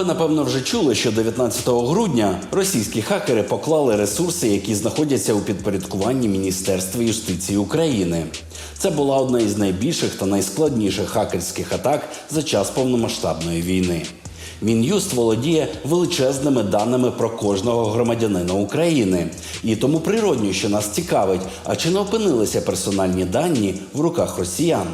Ви напевно вже чули, що 19 грудня російські хакери поклали ресурси, які знаходяться у підпорядкуванні Міністерства юстиції України. Це була одна із найбільших та найскладніших хакерських атак за час повномасштабної війни. Мін'юст володіє величезними даними про кожного громадянина України, і тому природньо, що нас цікавить, а чи не опинилися персональні дані в руках росіян.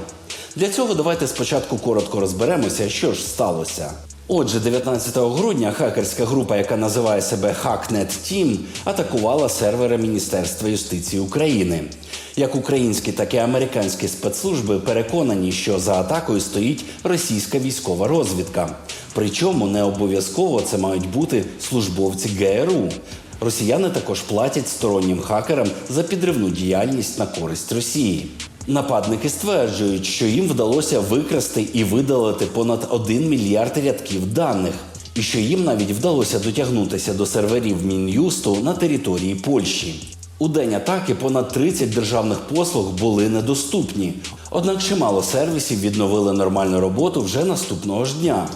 Для цього давайте спочатку коротко розберемося, що ж сталося. Отже, 19 грудня хакерська група, яка називає себе Hacknet Team, атакувала сервери Міністерства юстиції України. Як українські, так і американські спецслужби переконані, що за атакою стоїть російська військова розвідка. Причому не обов'язково це мають бути службовці ГРУ. Росіяни також платять стороннім хакерам за підривну діяльність на користь Росії. Нападники стверджують, що їм вдалося викрасти і видалити понад 1 мільярд рядків даних, і що їм навіть вдалося дотягнутися до серверів Мін'юсту на території Польщі. У день атаки понад 30 державних послуг були недоступні. Однак чимало сервісів відновили нормальну роботу вже наступного ж дня.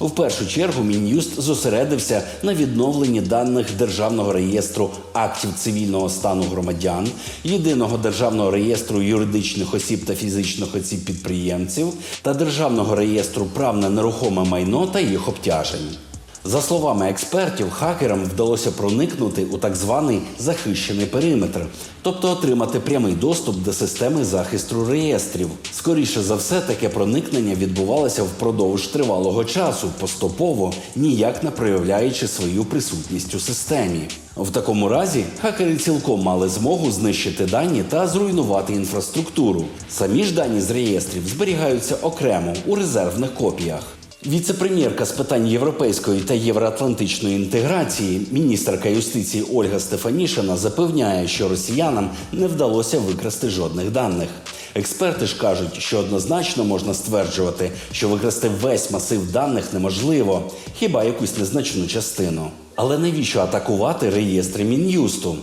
В першу чергу Мін'юст зосередився на відновленні даних державного реєстру актів цивільного стану громадян, єдиного державного реєстру юридичних осіб та фізичних осіб підприємців та державного реєстру прав на нерухоме майно та їх обтяжень. За словами експертів, хакерам вдалося проникнути у так званий захищений периметр, тобто отримати прямий доступ до системи захисту реєстрів. Скоріше за все, таке проникнення відбувалося впродовж тривалого часу, поступово ніяк не проявляючи свою присутність у системі. В такому разі хакери цілком мали змогу знищити дані та зруйнувати інфраструктуру. Самі ж дані з реєстрів зберігаються окремо у резервних копіях. Віце-прем'єрка з питань європейської та євроатлантичної інтеграції, міністерка юстиції Ольга Стефанішина запевняє, що росіянам не вдалося викрасти жодних даних. Експерти ж кажуть, що однозначно можна стверджувати, що викрасти весь масив даних неможливо, хіба якусь незначну частину. Але навіщо атакувати реєстри мін'юсту?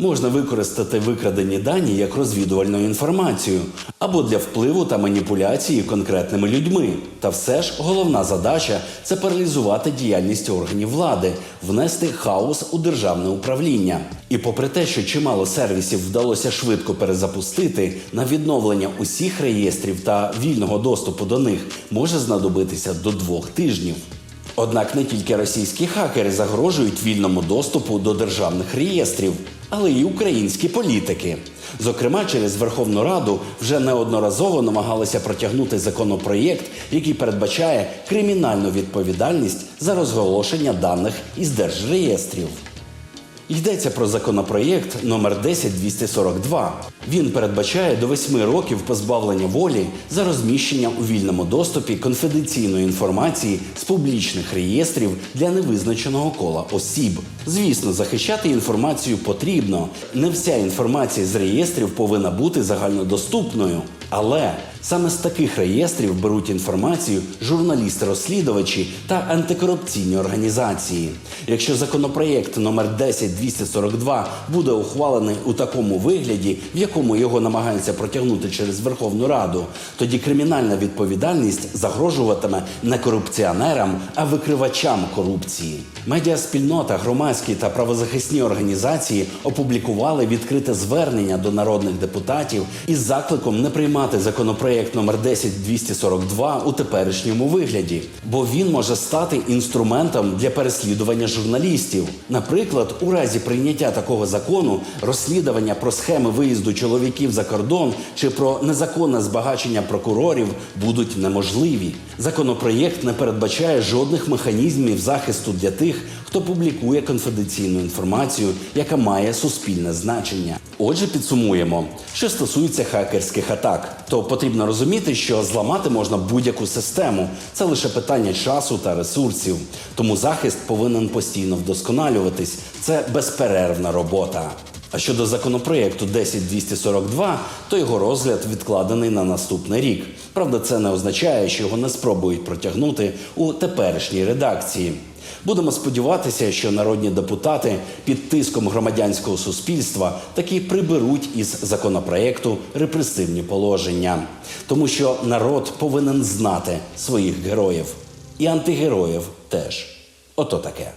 Можна використати викрадені дані як розвідувальну інформацію або для впливу та маніпуляції конкретними людьми. Та все ж головна задача це паралізувати діяльність органів влади, внести хаос у державне управління. І попри те, що чимало сервісів вдалося швидко перезапустити, на відновлення усіх реєстрів та вільного доступу до них може знадобитися до двох тижнів. Однак не тільки російські хакери загрожують вільному доступу до державних реєстрів, але й українські політики. Зокрема, через Верховну Раду вже неодноразово намагалися протягнути законопроєкт, який передбачає кримінальну відповідальність за розголошення даних із держреєстрів. Йдеться про законопроєкт номер 10242. Він передбачає до 8 років позбавлення волі за розміщення у вільному доступі конфіденційної інформації з публічних реєстрів для невизначеного кола осіб. Звісно, захищати інформацію потрібно. Не вся інформація з реєстрів повинна бути загальнодоступною. Але саме з таких реєстрів беруть інформацію журналісти-розслідувачі та антикорупційні організації. Якщо законопроєкт номер 10242 буде ухвалений у такому вигляді, в якому його намагаються протягнути через Верховну Раду, тоді кримінальна відповідальність загрожуватиме не корупціонерам, а викривачам корупції. Медіаспільнота, громадські та правозахисні організації опублікували відкрите звернення до народних депутатів із закликом не приймати законопроєкт номер 10242 у теперішньому вигляді, бо він може стати інструментом для переслідування журналістів. Наприклад, у разі прийняття такого закону розслідування про схеми виїзду чоловіків за кордон чи про незаконне збагачення прокурорів будуть неможливі. Законопроєкт не передбачає жодних механізмів захисту для тих, хто публікує конфіденційну інформацію, яка має суспільне значення. Отже, підсумуємо, що стосується хакерських атак, то потрібно розуміти, що зламати можна будь-яку систему. Це лише питання часу та ресурсів. Тому захист повинен постійно вдосконалюватись. Це безперервна робота. А щодо законопроєкту 10242, то його розгляд відкладений на наступний рік. Правда, це не означає, що його не спробують протягнути у теперішній редакції. Будемо сподіватися, що народні депутати під тиском громадянського суспільства таки приберуть із законопроекту репресивні положення, тому що народ повинен знати своїх героїв і антигероїв теж. Ото таке.